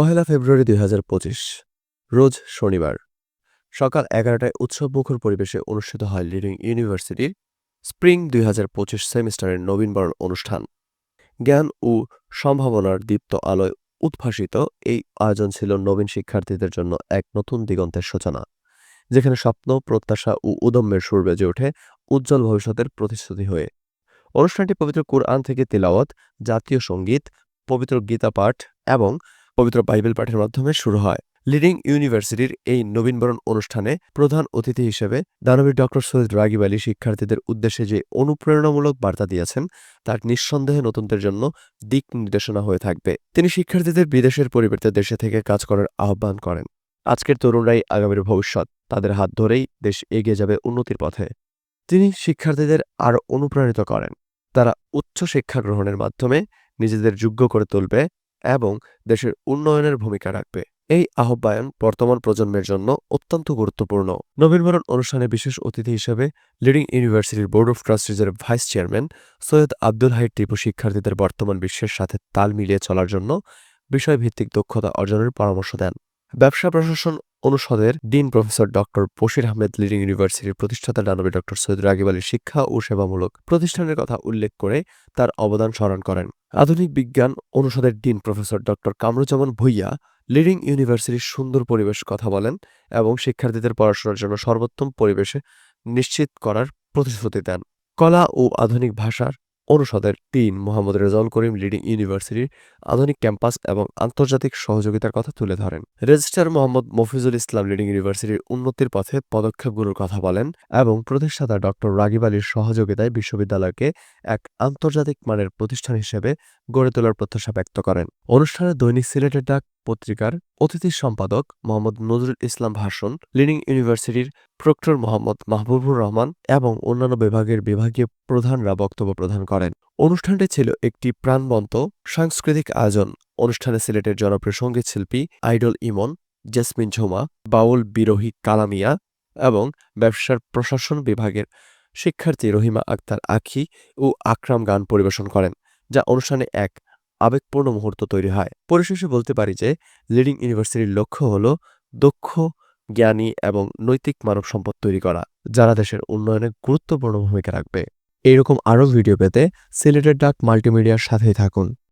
পহেলা ফেব্রুয়ারি দুই হাজার পঁচিশ, রোজ শনিবার, সকাল এগারোটায় উৎসবমুখর পরিবেশে অনুষ্ঠিত হয় লিডিং ইউনিভার্সিটির স্প্রিং দুই হাজার পঁচিশ সেমিস্টারের নবীনবরণ অনুষ্ঠান। জ্ঞান ও সম্ভাবনার দীপ্ত আলোয় উদ্ভাসিত এই আয়োজন ছিল নবীন শিক্ষার্থীদের জন্য এক নতুন দিগন্তের সূচনা, যেখানে স্বপ্ন, প্রত্যাশা ও উদম্যের সুর বেজে ওঠে উজ্জ্বল ভবিষ্যতের প্রতিশ্রুতি হয়ে। অনুষ্ঠানটি পবিত্র কুরআন থেকে তিলাওয়াত, জাতীয় সংগীত, পবিত্র গীতা পাঠ এবং পবিত্র বাইবেল পাঠের মাধ্যমে শুরু হয়। লিডিং ইউনিভার্সিটির এই নবীনবরণ অনুষ্ঠানে প্রধান অতিথি হিসেবে দানবীর ডক্টর সৈয়দ রাগিব আলী শিক্ষার্থীদের উদ্দেশ্যে যে অনুপ্রেরণামূলক বার্তা দিয়েছেন, তার নিঃসন্দেহে নতুনদের জন্য দিক নির্দেশনা হয়ে থাকবে। তিনি শিক্ষার্থীদের বিদেশের পরিবর্তে দেশে থেকে কাজ করার আহ্বান করেন। আজকের তরুণরাই আগামীর ভবিষ্যৎ, তাদের হাত ধরেই দেশ এগিয়ে যাবে উন্নতির পথে। তিনি শিক্ষার্থীদের আরও অনুপ্রাণিত করেন। তারা উচ্চ শিক্ষা গ্রহণের মাধ্যমে নিজেদের যোগ্য করে তুলবে এবং দেশের উন্নয়নের ভূমিকা রাখবে। এই আহ্বায়ন বর্তমান প্রজন্মের জন্য অত্যন্ত গুরুত্বপূর্ণ। নবীনবরণ অনুষ্ঠানে বিশেষ অতিথি হিসেবে লিডিং ইউনিভার্সিটির বোর্ড অফ ট্রাস্টিজের ভাইস চেয়ারম্যান সৈয়দ আব্দুল হাইদ টিপু শিক্ষার্থীদের বর্তমান বিশ্বের সাথে তাল মিলিয়ে চলার জন্য বিষয়ভিত্তিক দক্ষতা অর্জনের পরামর্শ দেন। ব্যবসা প্রশাসন অনুষদের dean professor doctor Bashir Ahmed Leading ইউনিভার্সিটির প্রতিষ্ঠাতা দানবী ডক্টর সৈয়দ রাগিব আলীর শিক্ষা ও সেবামূলক প্রতিষ্ঠানের কথা উল্লেখ করে তার অবদান স্মরণ করেন। আধুনিক বিজ্ঞান অনুষদের dean professor doctor Kamruzzaman Bhuiyan Leading ইউনিভার্সিটির সুন্দর পরিবেশ কথা বলেন এবং শিক্ষার্থীদের পড়াশোনার জন্য সর্বোত্তম পরিবেশে নিশ্চিত করার প্রতিশ্রুতি দেন। কলা ও আধুনিক ভাষার অনুষদের ডিন মোহাম্মদ রেজাউল করিম লিডিং ইউনিভার্সিটির আধুনিক ক্যাম্পাস এবং আন্তর্জাতিক সহযোগিতার কথা তুলে ধরেন। রেজিস্ট্রার মোহাম্মদ মফিজুল ইসলাম লিডিং ইউনিভার্সিটির উন্নতির পথে পদক্ষেপগুলোর কথা বলেন এবং প্রতিষ্ঠাতা ডক্টর রাগিব আলীর সহযোগিতায় বিশ্ববিদ্যালয়কে এক আন্তর্জাতিক মানের প্রতিষ্ঠান হিসেবে গড়ে তোলার প্রত্যাশা ব্যক্ত করেন। অনুষ্ঠানে দৈনিক সিলেটের ডাক পত্রিকার অতিথি সম্পাদক মোহাম্মদ নজরুল ইসলাম ভাষণ লিডিং ইউনিভার্সিটির প্রক্টর মোহাম্মদ মাহবুবুর রহমান এবং অন্যান্য বিভাগের বিভাগীয় প্রধানরা বক্তব্য প্রদান করেন। অনুষ্ঠানটি ছিল একটি প্রাণবন্ত সাংস্কৃতিক আয়োজন। অনুষ্ঠানে সিলেটের জনপ্রিয় সংগীত শিল্পী আইডল ইমন, জেসমিন ঝুমা, বাউল বিরোহী কালামিয়া এবং ব্যবসার প্রশাসন বিভাগের শিক্ষার্থী রহিমা আক্তার আখি ও আকরাম গান পরিবেশন করেন, যা অনুষ্ঠানে এক আবেগপূর্ণ মুহূর্ত তৈরি হয়। পরিশেষে বলতে পারি যে, লিডিং ইউনিভার্সিটির লক্ষ্য হল দক্ষ, জ্ঞানী এবং নৈতিক মানব সম্পদ তৈরি করা, যারা দেশের উন্নয়নে গুরুত্বপূর্ণ ভূমিকা রাখবে। এইরকম আরও ভিডিও পেতে সিলেটের ডাক মাল্টিমিডিয়ার সাথেই থাকুন।